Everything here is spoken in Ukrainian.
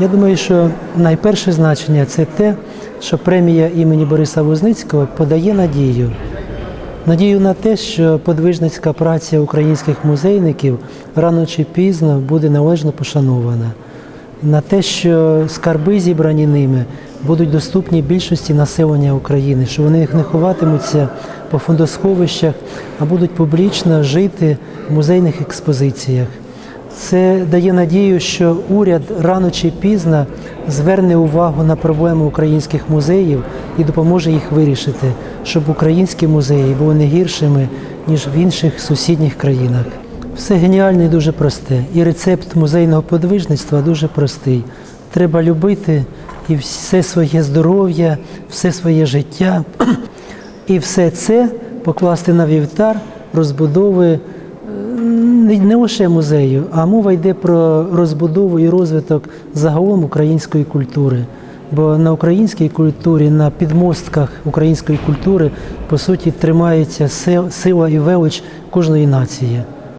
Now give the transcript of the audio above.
Я думаю, що найперше значення це те, що премія імені Бориса Возницького подає надію. Надію на те, що подвижницька праця українських музейників рано чи пізно буде належно пошанована. На те, що скарби, зібрані ними, будуть доступні більшості населення України, що вони не ховатимуться по фондосховищах, а будуть публічно жити в музейних експозиціях. Це дає надію, що уряд рано чи пізно зверне увагу на проблеми українських музеїв і допоможе їх вирішити, щоб українські музеї були не гіршими, ніж в інших сусідніх країнах. Все геніальне і дуже просте. І рецепт музейного подвижництва дуже простий. Треба любити і все своє здоров'я, все своє життя, і все це покласти на вівтар розбудови не лише музею, а мова йде про розбудову і розвиток загалом української культури. Бо на українській культурі, на підмостках української культури, по суті, тримається сила і велич кожної нації.